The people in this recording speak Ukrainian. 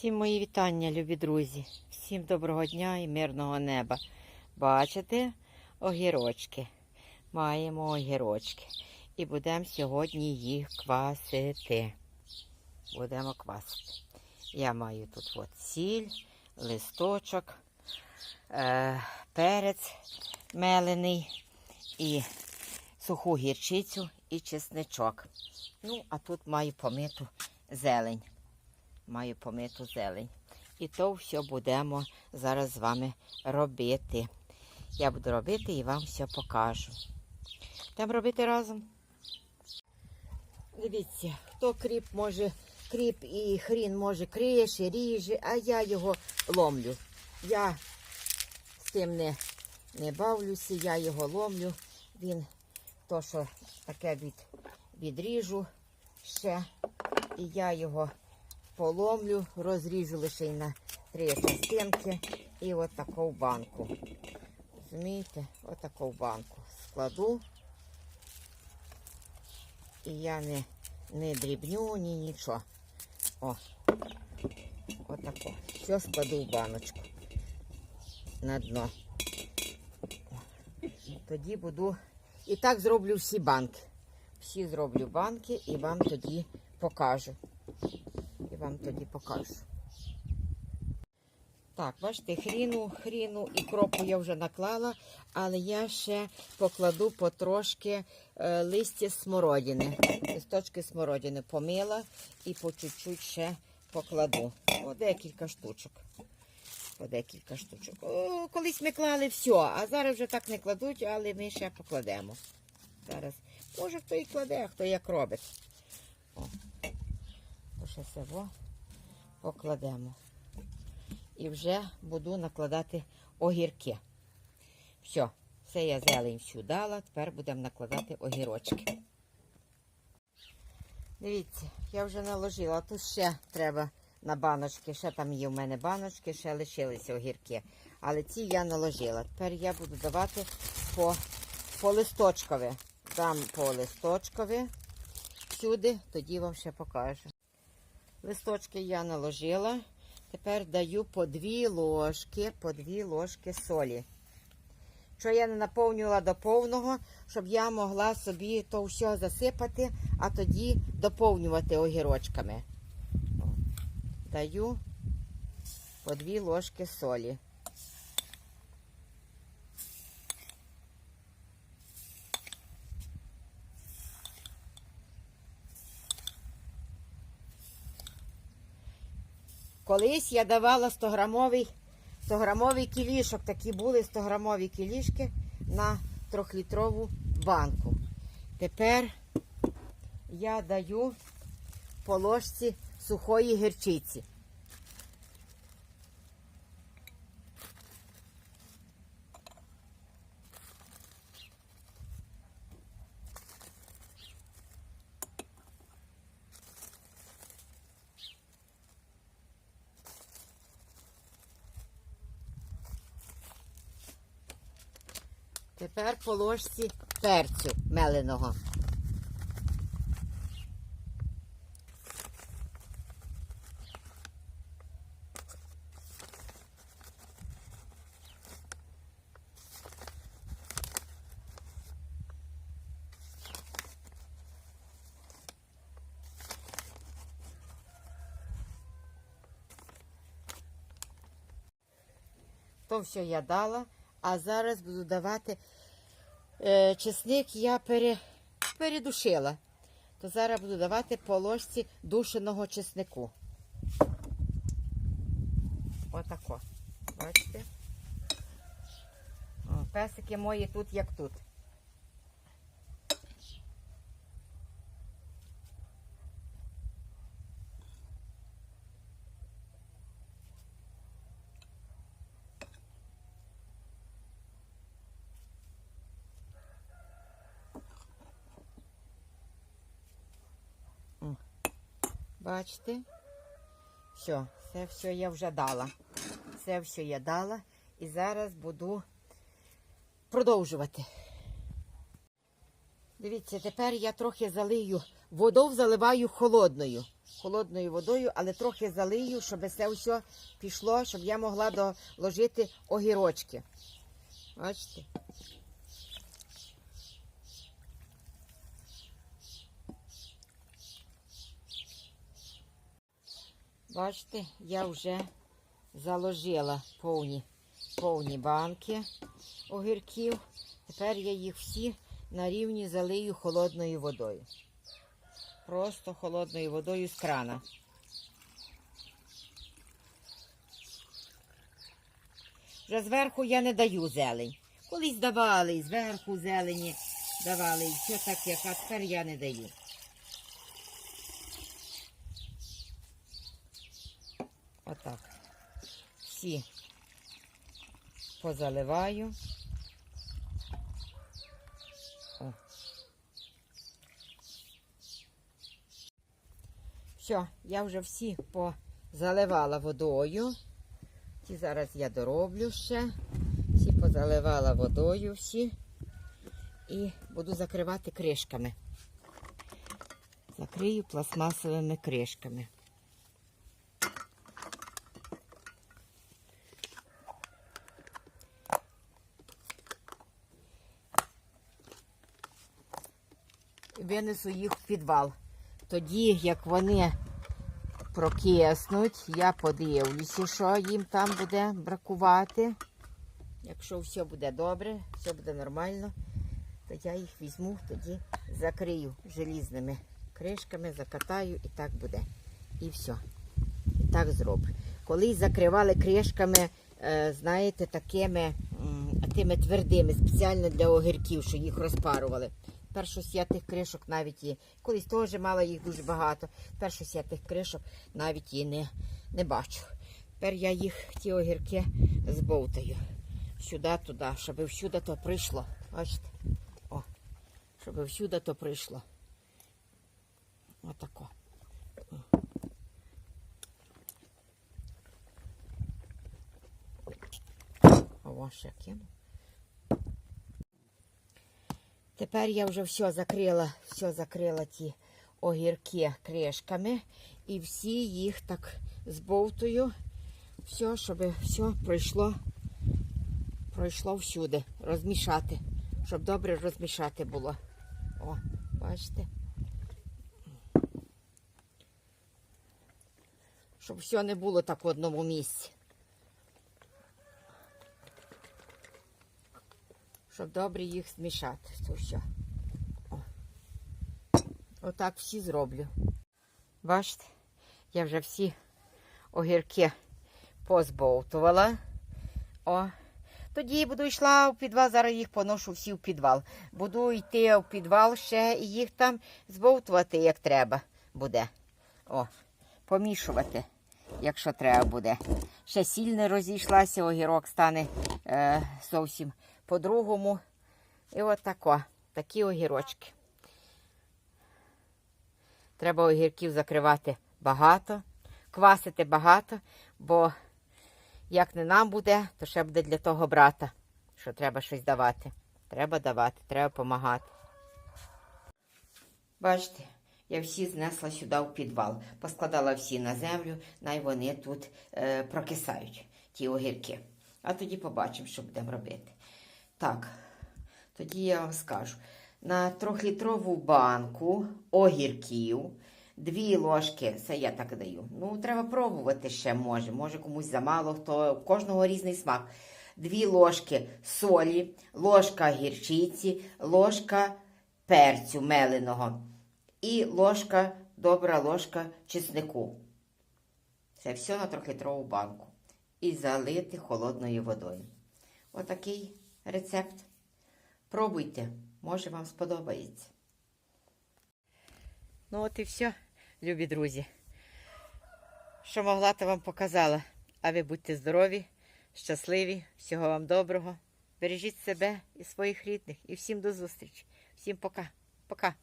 Всім мої вітання, любі друзі. Всім доброго дня і мирного неба. Бачите огірочки? Маємо огірочки. І будемо сьогодні їх квасити. Будемо квасити. Я маю тут от сіль, листочок, е, перець мелений і суху гірчицю і чесничок. Ну, а тут маю помиту зелень маю помиту зелень. І то все будемо зараз з вами робити. Я буду робити і вам все покажу. Будемо робити разом. Дивіться, хто кріп може, кріп і хрін може крише, ріже, а я його ломлю. Я з тим не, не бавлюся, я його ломлю. Він то, що таке від, відріжу ще. І я його поломлю, розріжу лише на три частинки і от таку банку. Розумієте? От таку банку складу. І я не, не дрібню, ні нічого. О, отако. Все складу в баночку на дно. Тоді буду. І так зроблю всі банки. Всі зроблю банки і вам тоді покажу вам тоді покажу. Так, бачите, хріну, хріну і кропу я вже наклала, але я ще покладу потрошки е, листя смородини. Листочки смородини помила і по чуть-чуть ще покладу. По декілька штучок. По декілька штучок. О, колись ми клали все, а зараз вже так не кладуть, але ми ще покладемо. Зараз. Може хто і кладе, а хто як робить. О ще село покладемо. І вже буду накладати огірки. Все, все я зелень всю дала, тепер будемо накладати огірочки. Дивіться, я вже наложила, тут ще треба на баночки, ще там є в мене баночки, ще лишилися огірки. Але ці я наложила. Тепер я буду давати по, по листочкові. Дам по листочкові сюди, тоді вам ще покажу. Листочки я наложила. Тепер даю по дві ложки, по дві ложки солі. Що я не наповнювала до повного, щоб я могла собі то все засипати, а тоді доповнювати огірочками. Даю по дві ложки солі. Колись я давала 100-грамовий 100-грамовий кілішок, такі були 100-грамові кілішки на 3-літрову банку. Тепер я даю по ложці сухої гірчиці. Тепер по ложці перцю меленого. То все я дала, а зараз буду давати е, чесник я пере, передушила. То зараз буду давати по ложці душеного чеснику. Отако. Бачите? О, песики мої тут як тут. Бачите? Все, це все я вже дала. Це все я дала. І зараз буду продовжувати. Дивіться, тепер я трохи залию, воду заливаю холодною, холодною водою, але трохи залию, щоб це все пішло, щоб я могла доложити огірочки. Бачите? Бачите, я вже заложила повні, повні банки огірків. Тепер я їх всі на рівні залию холодною водою. Просто холодною водою з крана. Вже зверху я не даю зелень. Колись давали, зверху зелені давали, і все так, як а тепер я не даю. Отак. Всі позаливаю. О. Все, я вже всі позаливала водою. Ті зараз я дороблю ще. Всі позаливала водою всі. І буду закривати кришками. Закрию пластмасовими кришками. Винесу їх в підвал. Тоді, як вони прокиснуть, я подивлюся, що їм там буде бракувати. Якщо все буде добре, все буде нормально, то я їх візьму, тоді закрию желізними кришками, закатаю і так буде. І все. І так зроблю. Колись закривали кришками, е, знаєте, такими тими твердими, спеціально для огірків, що їх розпарували. Тепер щось я тих кришок навіть і колись теж мала їх дуже багато. Тепер щось я тих кришок навіть і не, не бачу. Тепер я їх, ті огірки, збовтаю сюди, туди, щоб всюди то прийшло. Бачите? О, щоб всюди то прийшло. Отако. О, ще кину. Тепер я вже все закрила, все закрила ті огірки кришками і всі їх так збовтую, все, щоб все пройшло, пройшло всюди, розмішати, щоб добре розмішати було. О, бачите? Щоб все не було так в одному місці. Щоб добре їх змішати. Отак всі зроблю. Бачите, я вже всі огірки позбовтувала. О. Тоді буду йшла в підвал, зараз їх поношу всі в підвал. Буду йти в підвал ще і їх там збовтувати, як треба буде. О, помішувати, якщо треба буде. Ще сіль не розійшлася, огірок стане е, зовсім по-другому. І от тако, такі огірочки. Треба огірків закривати багато, квасити багато, бо як не нам буде, то ще буде для того брата, що треба щось давати. Треба давати, треба допомагати. Бачите, я всі знесла сюди в підвал, поскладала всі на землю, най вони тут е, прокисають, ті огірки. А тоді побачимо, що будемо робити. Так, тоді я вам скажу. На трьохлітрову банку огірків, дві ложки, це я так даю. Ну, треба пробувати ще може. Може комусь замало, хто кожного різний смак. Дві ложки солі, ложка гірчиці, ложка перцю меленого і ложка, добра ложка чеснику. Це все на трьохлітрову банку. І залити холодною водою. Отакий рецепт. Пробуйте, може вам сподобається. Ну от і все, любі друзі. Що могла, то вам показала. А ви будьте здорові, щасливі, всього вам доброго. Бережіть себе і своїх рідних. І всім до зустрічі. Всім пока. Пока.